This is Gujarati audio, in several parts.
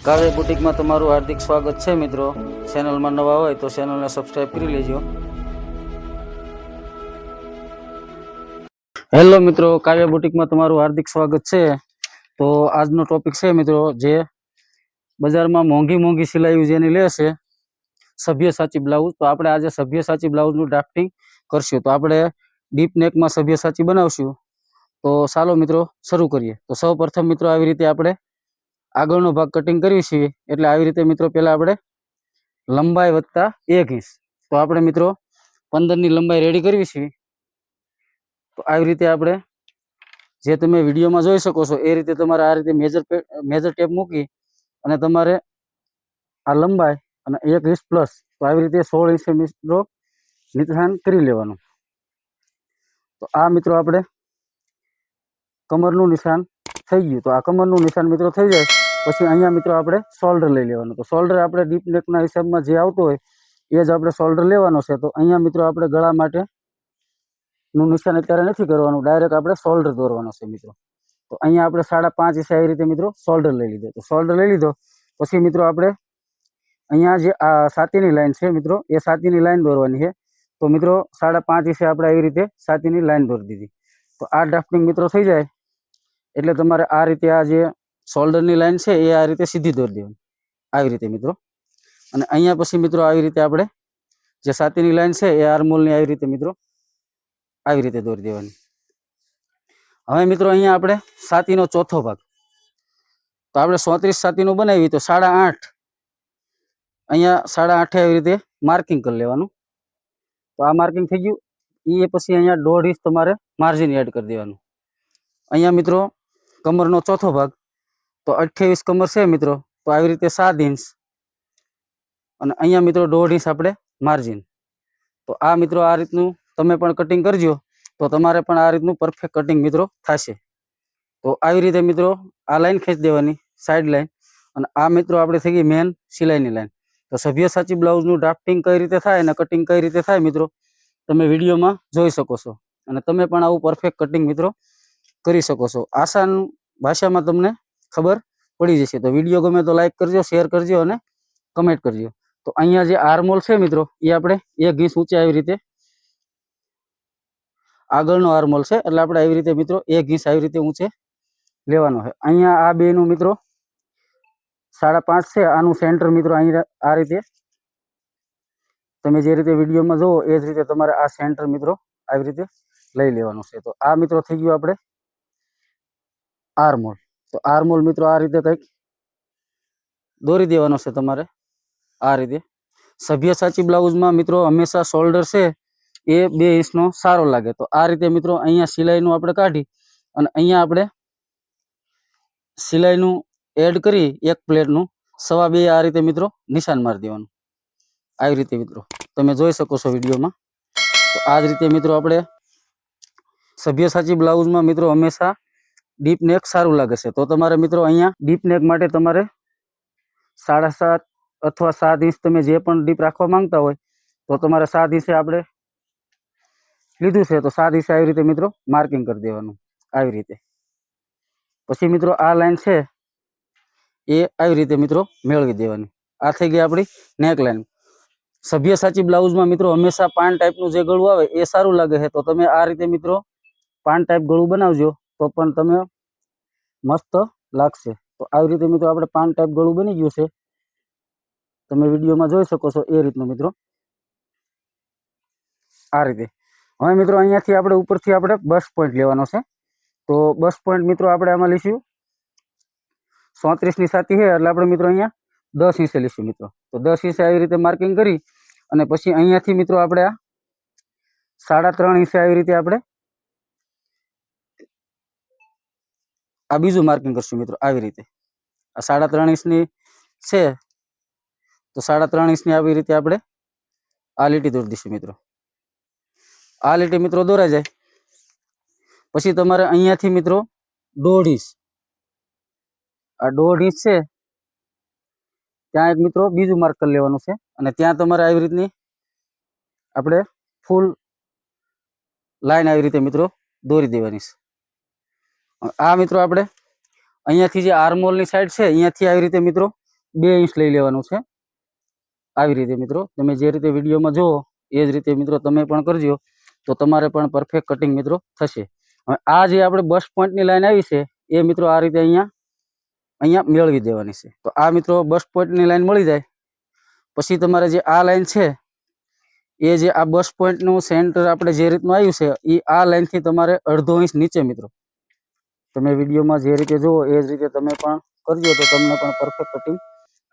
કાવ્ય બુટિકમાં તમારું હાર્દિક સ્વાગત છે મિત્રો. ચેનલમાં નવા હોય તો ચેનલને સબસ્ક્રાઈબ કરી લેજો. હેલો મિત્રો કાવ્ય બુટિકમાં તમારું હાર્દિક સ્વાગત છે. તો આજનો ટોપિક છે મિત્રો, જે બજારમાં મોંઘી મોંઘી સિલાઈઓ જેની લે છે, સભ્ય સાચી બ્લાઉઝ તો આપણે આજે સભ્ય સાચી બ્લાઉઝનું ડ્રાફ્ટિંગ કરશું. તો આપણે ડીપ નેકમાં સભ્ય સાચી બનાવશું. તો ચાલો મિત્રો, શરૂ કરીએ. તો સૌ મિત્રો, આવી રીતે આપણે આગળનો ભાગ કટિંગ કરીએ છીએ, એટલે આવી રીતે મિત્રો પહેલા આપણે લંબાઈ વત્તા એક ઇંચ. તો આપણે મિત્રો પંદરની લંબાઈ રેડી કરવી છીએ તો આવી રીતે આપણે જે તમે વિડીયોમાં જોઈ શકો છો, એ રીતે તમારે આ રીતે મેજર મેજર ટેપ મૂકી અને તમારે આ લંબાઈ અને એક ઇંચ પ્લસ તો આવી રીતે સોળ ઇંચ મિત્રો નિશાન કરી લેવાનું. તો આ મિત્રો આપણે કમરનું નિશાન થઈ ગયું. તો આ કમરનું નિશાન મિત્રો થઈ જાય. પછી અહીંયા મિત્રો આપણે શોલ્ડર લઈ લેવાનું. તો શોલ્ડર આપણે ડીપ નેકના હિસાબમાં જે આવતો હોય, એ જ આપણે શોલ્ડર લેવાનો છે. તો અહીંયા મિત્રો આપણે ગળા માટે નું નિશાન અત્યારે નથી કરવાનું. ડાયરેક્ટ આપણે શોલ્ડર દોરવાનો છે મિત્રો. તો અહીંયા આપણે સાડા પાંચ ઇસા એ રીતે મિત્રો શોલ્ડર લઈ લીધો. તો શોલ્ડર લઈ લીધો. પછી મિત્રો આપણે અહીંયા જે આ સાતીની લાઈન છે મિત્રો, એ સાતીની લાઈન દોરવાની છે. તો મિત્રો સાડા પાંચ ઇસે આપણે આવી રીતે સાતીની લાઈન દોરી દીધી. તો આ ડ્રાફ્ટિંગ મિત્રો થઈ જાય. એટલે તમારે આ રીતે આ જે શોલ્ડરની લાઈન છે, એ આ રીતે સીધી દોરી દેવાની. આવી રીતે મિત્રો. અને અહીંયા પછી મિત્રો આવી રીતે આપણે જે સાતીની લાઈન છે, એ આર્મોલની આવી રીતે મિત્રો આવી રીતે દોરી દેવાની. હવે મિત્રો અહીંયા આપણે સાતીનો ચોથો ભાગ. તો આપણે સોત્રીસ સાતીનું બનાવી, તો સાડા આઠ. અહીંયા સાડા આઠે આવી રીતે માર્કિંગ કરી લેવાનું. તો આ માર્કિંગ થઈ ગયું. એ પછી અહીંયા દોઢ ઇંચ તમારે માર્જિન એડ કરી દેવાનું. અહીંયા મિત્રો કમરનો ચોથો ભાગ. તો અઠ્યાવીસ કમર છે મિત્રો, તો આવી રીતે સાત ઇંચ અને અહીંયા મિત્રો દોઢ ઇંચ આપણે માર્જિન તો આ મિત્રો આ રીતનું તમે પણ કટિંગ કરજો, તો તમારે પણ આ રીતનું પરફેક્ટ કટિંગ મિત્રો થશે. તો આવી રીતે મિત્રો આ લાઈન ખેંચી દેવાની સાઈડ લાઈન અને આ મિત્રો આપણે થઈ ગઈ મેન સિલાઈની લાઈન તો સભ્ય સાચી બ્લાઉઝનું ડ્રાફ્ટિંગ કઈ રીતે થાય અને કટિંગ કઈ રીતે થાય મિત્રો, તમે વિડીયોમાં જોઈ શકો છો. અને તમે પણ આવું પરફેક્ટ કટિંગ મિત્રો કરી શકો છો. આસાન ભાષામાં તમને ખબર પડી જશે. તો વીડિયો ગમે તો લાઇક કરજો શેર કરજો અને કમેન્ટ કરજો. તો અહીંયા જે આર્મોલ છે મિત્રો, એ આપણે એક ઘીસ ઊંચે આવી રીતે આગળનો આર્મોલ છે. એટલે આપણે આવી રીતે મિત્રો એક ઘીસ આવી રીતે ઊંચે લેવાનો છે. અહીંયા આ બેનું મિત્રો સાડા પાંચ છે. આનું સેન્ટર મિત્રો અહીં આ રીતે તમે જે રીતે વિડીયોમાં જુઓ એ જ રીતે તમારે આ સેન્ટર મિત્રો આવી રીતે લઈ લેવાનું છે. તો આ મિત્રો થઈ ગયું આપણે આર્મોલ તો આર્મોલ મિત્રો આ રીતે કંઈક દોરી દેવાનો છે તમારે આ રીતે. સભ્ય સાચી બ્લાઉઝમાં મિત્રો હંમેશા શોલ્ડર છે એ બે ઇંચનો સારો લાગે. તો આ રીતે મિત્રો અહીંયા સિલાઈનું આપણે કાઢી અને અહીંયા આપણે સિલાઈનું એડ કરી એક પ્લેટનું સવા બે આ રીતે મિત્રો નિશાન મારી દેવાનું. આવી રીતે મિત્રો તમે જોઈ શકો છો વિડીયોમાં. તો આ જ રીતે મિત્રો આપણે સભ્ય સાચી બ્લાઉઝમાં મિત્રો હંમેશા ડીપ નેક સારું લાગે છે. તો તમારે મિત્રો અહીંયા ડીપ નેક માટે તમારે સાડા સાત અથવા સાત ઇંચ તમે જે પણ ડીપ રાખવા માંગતા હોય, તો તમારે સાત ઇંચે આપણે લીધું છે. તો સાત ઇંચે આવી રીતે મિત્રો માર્કિંગ કરી દેવાનું આવી રીતે. પછી મિત્રો આ લાઈન છે એ આવી રીતે મિત્રો મેળવી દેવાની. આ થઈ ગઈ આપણી નેક લાઈન સભ્ય સાચી બ્લાઉઝમાં મિત્રો હંમેશા પાન ટાઈપનું જે ગળું આવે એ સારું લાગે છે. તો તમે આ રીતે મિત્રો પાન ટાઈપ ગળું બનાવજો. તો પણ તમે મસ્ત લાગશે. તો આવી રીતે મિત્રો આપણે પાન ટાઈપ ગળું બની ગયું છે. તમે વિડીયોમાં જોઈ શકો છો એ રીતનું મિત્રો. આ રીતે. હવે મિત્રો અહીંયાથી આપણે ઉપરથી આપણે બસ પોઈન્ટ લેવાનો છે. તો બસ પોઈન્ટ મિત્રો આપણે આમાં લઈશું. સોત્રીસની સાથી છે એટલે આપણે મિત્રો અહીંયા દસ ઇંચે લઈશું મિત્રો. તો દસ ઇંચે આવી રીતે માર્કિંગ કરી અને પછી અહીંયાથી મિત્રો આપણે આ સાડા ત્રણ ઇંચે આવી રીતે આપણે આ બીજું માર્કિંગ કરશું મિત્રો, આવી રીતે. આ સાડા ત્રણ ઇંચની છે, તો સાડા ત્રણ ઇંચની આવી રીતે આપણે આ લીટી દોરી દઈશું મિત્રો. આ લીટી મિત્રો દોરાઈ જાય. પછી તમારે અહીંયાથી મિત્રો દોઢ ઇંચ આ દોઢ ઇંચ છે, ત્યાં એક મિત્રો બીજું માર્ક કરી લેવાનું છે, અને ત્યાં તમારે આવી રીતની આપણે ફૂલ લાઈન આવી રીતે મિત્રો દોરી દેવાની છે. આ મિત્રો, આપણે અહીંયાથી જે આર્મોલની સાઈડ છે, અહીંયાથી આવી રીતે, મિત્રો, બે ઇંચ લઈ લેવાનું છે. આવી રીતે, મિત્રો, તમે જે રીતે વિડીયોમાં જુઓ, એ જ રીતે, મિત્રો, તમે પણ કરજો, તો તમારે પણ પરફેક્ટ કટિંગ મિત્રો, થશે. હવે આ જે આપણે બસ પોઈન્ટની લાઈન આવી છે, એ, મિત્રો, આ રીતે અહીંયા અહીંયા મેળવી દેવાની છે. તો આ, મિત્રો બસ પોઈન્ટની લાઈન મળી જાય. પછી તમારે જે આ લાઈન છે, એ જે આ બસ પોઈન્ટનું સેન્ટર આપણે જે રીતનું આવ્યું છે, એ આ લાઈનથી તમારે અડધો ઇંચ નીચે, મિત્રો તમે વિડીયોમાં જે રીતે જુઓ, એ જ રીતે તમે પણ કરજો, તો તમને પણ પરફેક્ટ કટિંગ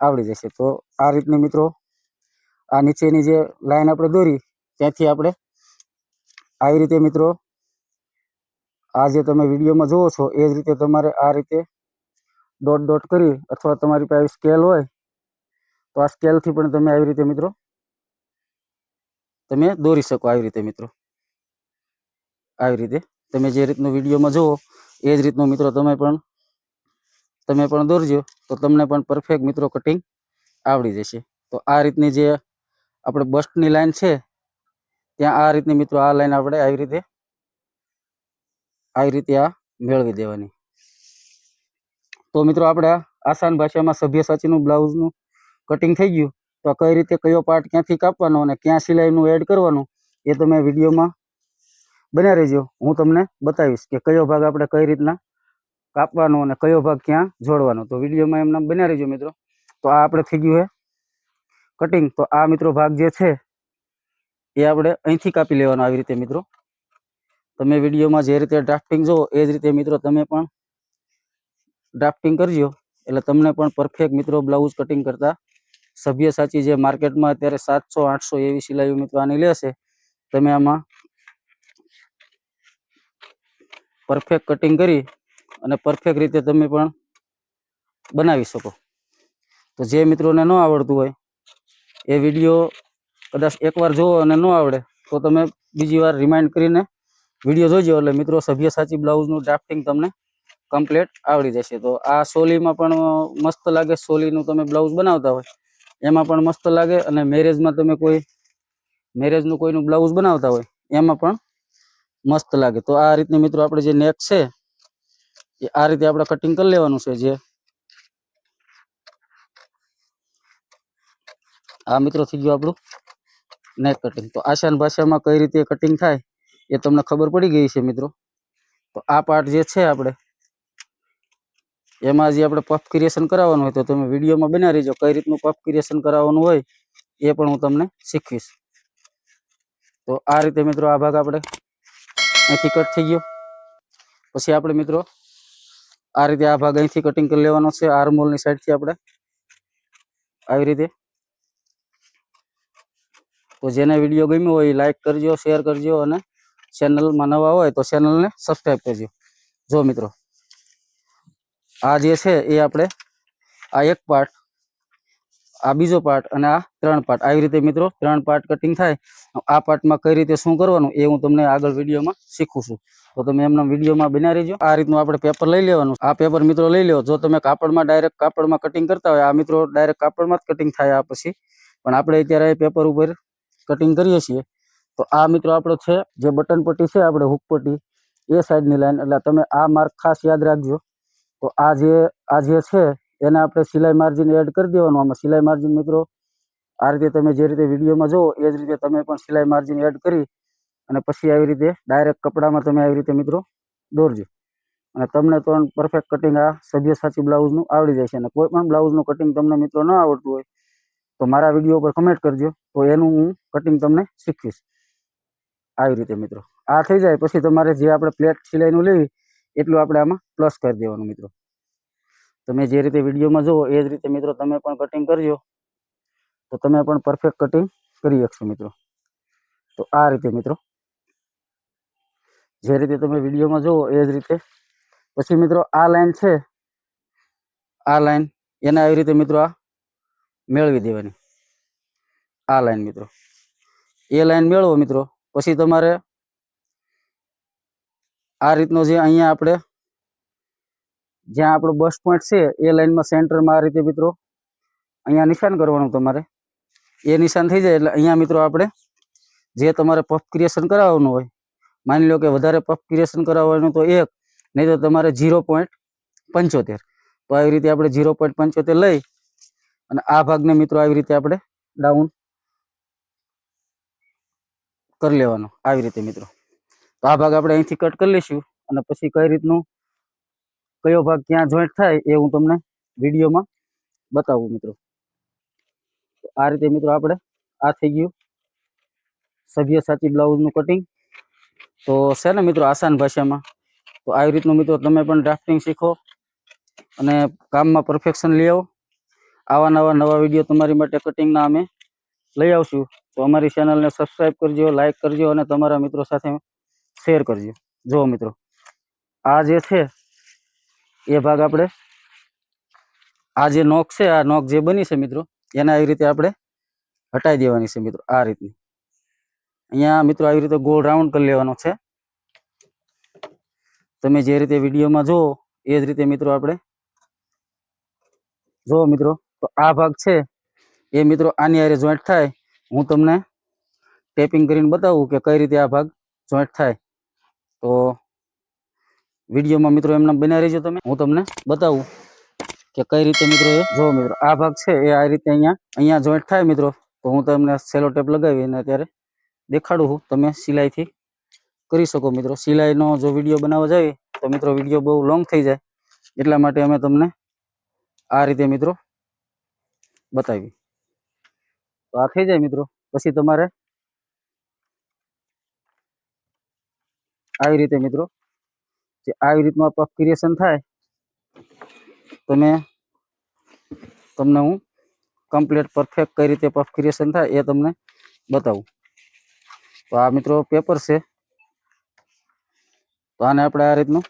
આવડી જશે. તો આ રીતની મિત્રો, આ નીચેની જે લાઈન આપણે દોરી, ત્યાંથી આપણે આવી રીતે મિત્રો, આ જે તમે વિડીયોમાં જુઓ છો, એ જ રીતે તમારે આ રીતે ડોટ ડોટ કરી અથવા તમારી પાસે સ્કેલ હોય, તો આ સ્કેલથી પણ તમે આવી રીતે મિત્રો, તમે દોરી શકો, આવી રીતે મિત્રો. આવી રીતે તમે જે રીતનું વિડીયોમાં જુઓ, એ જ રીતનું મિત્રો તમે પણ તમે પણ દોરજો, તો તમને પણ પરફેક્ટ મિત્રો કટિંગ આવડી જશે. તો આ રીતની જે આપણે બસ્ટની લાઈન છે, ત્યાં આ રીતની મિત્રો આ લાઈન આપણે આવી રીતે આવી રીતે આ મેળવી દેવાની. તો મિત્રો આપણે આસાન ભાષામાં સભ્ય સાચીનું બ્લાઉઝનું કટિંગ થઈ ગયું. તો કઈ રીતે કયો પાર્ટ ક્યાંથી કાપવાનો અને ક્યાં સિલાઈનું એડ કરવાનું, એ તમે વિડીયોમાં બન્યા રહેજો. હું તમને બતાવીશ કે કયો ભાગ આપણે કઈ રીતના કાપવાનો અને કયો ભાગ ક્યાં જોડવાનો. તો વિડીયોમાં એમના બન્યા રહેજો મિત્રો. તો આ આપણે થઈ ગયું છે કટિંગ તો આ મિત્રો ભાગ જે છે એ આપણે અહીંથી કાપી લેવાનો આવી રીતે મિત્રો. તમે વિડીયોમાં જે રીતે ડ્રાફ્ટિંગ જુઓ એ જ રીતે મિત્રો તમે પણ ડ્રાફ્ટિંગ કરજો. એટલે તમને પણ પરફેક્ટ મિત્રો બ્લાઉઝ કટિંગ કરતા સભ્ય સાચી જે માર્કેટમાં અત્યારે સાતસો, આઠસો એવી સિલાઈઓ મિત્રો આની લેશે. તમે આમાં પરફેક્ટ કટિંગ કરી અને પરફેક્ટ રીતે તમે પણ બનાવી શકો. તો જે મિત્રોને ન આવડતું હોય, એ વીડિયો કદાચ એકવાર જુઓ અને ન આવડે, તો તમે બીજી વાર રિમાઇન્ડ કરીને વીડિયો જોજો. એટલે મિત્રો, સભ્ય સાચી બ્લાઉઝનું ડ્રાફ્ટિંગ તમને કમ્પ્લીટ આવડી જશે. તો આ સોલીમાં પણ મસ્ત લાગે, સોલીનું તમે બ્લાઉઝ બનાવતા હોય, એમાં પણ મસ્ત લાગે. અને મેરેજમાં તમે કોઈ મેરેજનું કોઈનું બ્લાઉઝ બનાવતા હોય, એમાં પણ મસ્ત લાગે. તો આ રીતની મિત્રો આપણે જે નેક છે, એ આ રીતે આપણે કટિંગ કરી લેવાનું છે જે. આ મિત્રો થઈ ગયું આપણું નેક કટિંગ તો આસાન ભાષામાં કઈ રીતે કટિંગ થાય, એ તમને ખબર પડી ગઈ છે મિત્રો. તો આ પાર્ટ જે છે આપણે, એમાં જે આપણે પફ ક્રિએશન કરાવવાનું હોય તો તમે વિડીયોમાં બના રહીજો. કઈ રીતનું પફ ક્રિએશન કરાવવાનું હોય, એ પણ હું તમને શીખવીશ. તો આ રીતે મિત્રો આ ભાગ આપણે અહીંથી કટ થઈ ગયો. પછી આપણે મિત્રો, આ રીતે આ ભાગ અહીંથી કટિંગ કરી લેવાનો છે આર્મોલની સાઈડથી આપણે આવી રીતે. તો જેને વીડિયો ગમ્યો હોય એ લાઈક કરજો શેર કરજો અને ચેનલમાં નવા હોય તો ચેનલને સબસ્ક્રાઈબ કરજો. જો મિત્રો, આ જે છે એ આપણે આ એક પાર્ટ આ બીજો પાર્ટ અને આ ત્રણ પાર્ટ આવી રીતે મિત્રો, ત્રણ પાર્ટ કટિંગ થાય. આ પાર્ટમાં કઈ રીતે શું કરવાનું એ હું તમને આગળ વિડીયોમાં શીખું છું. તો તમે એમના વિડીયોમાં બના રહેજો. આ રીતનું આપણે પેપર લઈ લેવાનું. આ પેપર મિત્રો લઈ લો જો તમે કાપડમાં ડાયરેક્ટ કાપડમાં કટિંગ કરતા હોય, આ મિત્રો ડાયરેક્ટ કાપડમાં જ કટિંગ થાય આ પછી. પણ આપણે અત્યારે પેપર ઉપર કટિંગ કરીએ છીએ. તો આ મિત્રો આપણો છે, જે બટન પટ્ટી છે, આપણે હુક પટ્ટી, એ સાઈડની લાઈન એટલે તમે આ માર્ક ખાસ યાદ રાખજો. તો આ જે આ જે છે એને આપણે સિલાઈ માર્જિન એડ કરી દેવાનું. આમાં સિલાઈ માર્જિન મિત્રો, આ રીતે તમે જે રીતે વિડીયોમાં જુઓ, એ જ રીતે તમે પણ સિલાઈ માર્જિન એડ કરી અને પછી આવી રીતે ડાયરેક્ટ કપડામાં તમે આવી રીતે મિત્રો દોરજો. અને તમને તો પરફેક્ટ કટિંગ આ સભ્ય સાચી બ્લાઉઝનું આવડી જાય છે. અને કોઈ પણ બ્લાઉઝનું કટિંગ તમને મિત્રો ન આવડતું હોય, તો મારા વીડિયો પર કમેન્ટ કરજો, તો એનું હું કટિંગ તમને શીખવીશ. આવી રીતે મિત્રો. આ થઈ જાય. પછી તમારે જે આપણે પ્લેટ સિલાઈનું લેવી એટલું આપણે આમાં પ્લસ કરી દેવાનું મિત્રો. તમે જે રીતે વિડીયોમાં જુઓ એ જ રીતે મિત્રો તમે પણ કટિંગ કરજો. તો તમે પણ પરફેક્ટ કટિંગ કરી શકશો મિત્રો. તો આ રીતે મિત્રો. જે રીતે તમે વિડીયોમાં જુઓ એ જ રીતે. પછી મિત્રો આ લાઈન છે. આ લાઈન એને આવી રીતે મિત્રો આ મેળવી દેવાની. આ લાઈન મિત્રો. એ લાઈન મેળવો મિત્રો. પછી તમારે આ રીતનો જે અહીંયા આપણે જ્યાં આપણો બસ પોઈન્ટ છે, એ લાઈનમાં સેન્ટરમાં આ રીતે મિત્રો, અહીંયા નિશાન કરવાનું તમારે. એ નિશાન થઈ જાય એટલે અહીંયા મિત્રો આપણે જે તમારે પફ ક્રિએશન કરાવવાનું હોય, માની લો કે વધારે પફ ક્રિએશન કરાવવાનું તો એક, નહીં તો તમારે ઝીરો પોઈન્ટ પંચોતેર. તો આવી રીતે આપણે ઝીરો પોઈન્ટ પંચોતેર લઈ અને આ ભાગને મિત્રો આવી રીતે આપણે ડાઉન કરી લેવાનો, આવી રીતે મિત્રો. તો આ ભાગ આપણે અહીંથી કટ કરી લઈશું અને પછી કઈ રીતનું કયો ભાગ ક્યાં જોઈન્ટ થાય એ હું તમને વિડીયોમાં બતાવું મિત્રો. આ રીતે મિત્રો આપણે આ થઈ ગયું. સભ્ય સાચી બ્લાઉઝનું કટિંગ તો છે ને મિત્રો આસાન ભાષામાં. તો આવી રીતનું મિત્રો તમે પણ ડ્રાફ્ટિંગ શીખો અને કામમાં પરફેક્શન લઈ આવો. આવા નવા નવા વીડિયો તમારી માટે કટિંગના અમે લઈ આવશું. તો અમારી ચેનલને સબસ્ક્રાઈબ કરજો લાઇક કરજો અને તમારા મિત્રો સાથે શેર કરજો. જુઓ મિત્રો. આ જે છે એ ભાગ આપણે આ જે નોક છે, આ નોક જે બની છે મિત્રો, એને આવી રીતે આપણે હટાઈ દેવાની છે મિત્રો, આ રીતની. અહીંયા મિત્રો આવી રીતે ગોળ રાઉન્ડ કરી લેવાનો છે. તમે જે રીતે વિડીયોમાં જુઓ, એ જ રીતે મિત્રો આપણે જુઓ મિત્રો, તો આ ભાગ છે, એ મિત્રો આની હારે જોઈન્ટ થાય. હું તમને ટેપિંગ કરીને બતાવું કે કઈ રીતે આ ભાગ જોઈન્ટ થાય. તો વિડીયોમાં મિત્રો એમને બન્યા રહીજો તમે. હું તમને બતાવું કે કઈ રીતે મિત્રો એ જો મિત્રો. આ ભાગ છે એ આ રીતે અહીંયા અહીંયા જોઈન્ટ થાય મિત્રો. તો હું તમને સેલો ટેપ લગાવીને અત્યારે દેખાડું છું. તમે સિલાઈથી કરી શકો મિત્રો. સિલાઈનો જો વીડિયો બનાવવા જાય, તો મિત્રો વીડિયો બહુ લોંગ થઈ જાય. એટલા માટે અમે તમને આ રીતે મિત્રો બતાવી. તો આ થઈ જાય મિત્રો. પછી તમારે આવી રીતે મિત્રો આવી રીતનું પફ ક્રિએશન થાય, તમે, તમને હું કમ્પ્લીટ પરફેક્ટ કઈ રીતે પફ ક્રિએશન થાય એ તમને બતાવું. તો આ મિત્રો પેપર છે. તો આને આપણે આ રીતનું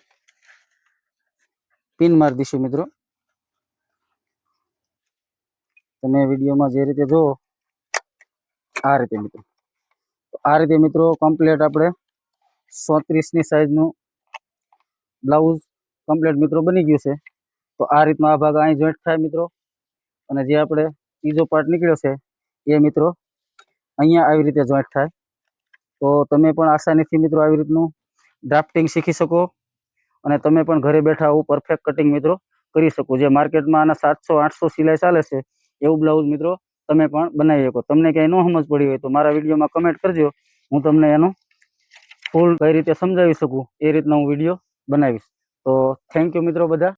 પિન મારી દઈશું મિત્રો. તમે વિડીયોમાં જે રીતે જુઓ આ રીતે મિત્રો. તો આ રીતે મિત્રો કમ્પ્લીટ આપણે સોત્રીસની સાઈઝનું બ્લાઉઝ કમ્પ્લીટ મિત્રો બની ગયું છે. તો આ રીતનો આ ભાગ અહીં જોઈન્ટ થાય મિત્રો. અને જે આપણે બીજો પાર્ટ નીકળ્યો છે, એ મિત્રો અહીંયા આવી રીતે જોઈન્ટ થાય. તો તમે પણ આસાનીથી મિત્રો આવી રીતનું ડ્રાફ્ટિંગ શીખી શકો. અને તમે પણ ઘરે બેઠા આવું પરફેક્ટ કટિંગ મિત્રો કરી શકો. જે માર્કેટમાં આના સાતસો, આઠસો સિલાઈ ચાલે છે, એવું બ્લાઉઝ મિત્રો તમે પણ બનાવી શકો. તમને ક્યાંય ન સમજ પડી હોય તો મારા વિડીયોમાં કમેન્ટ કરજો. હું તમને એનું ફૂલ કઈ રીતે સમજાવી શકું એ રીતના હું વીડિયો બનાવીશ. તો થેન્ક યુ મિત્રો બધા.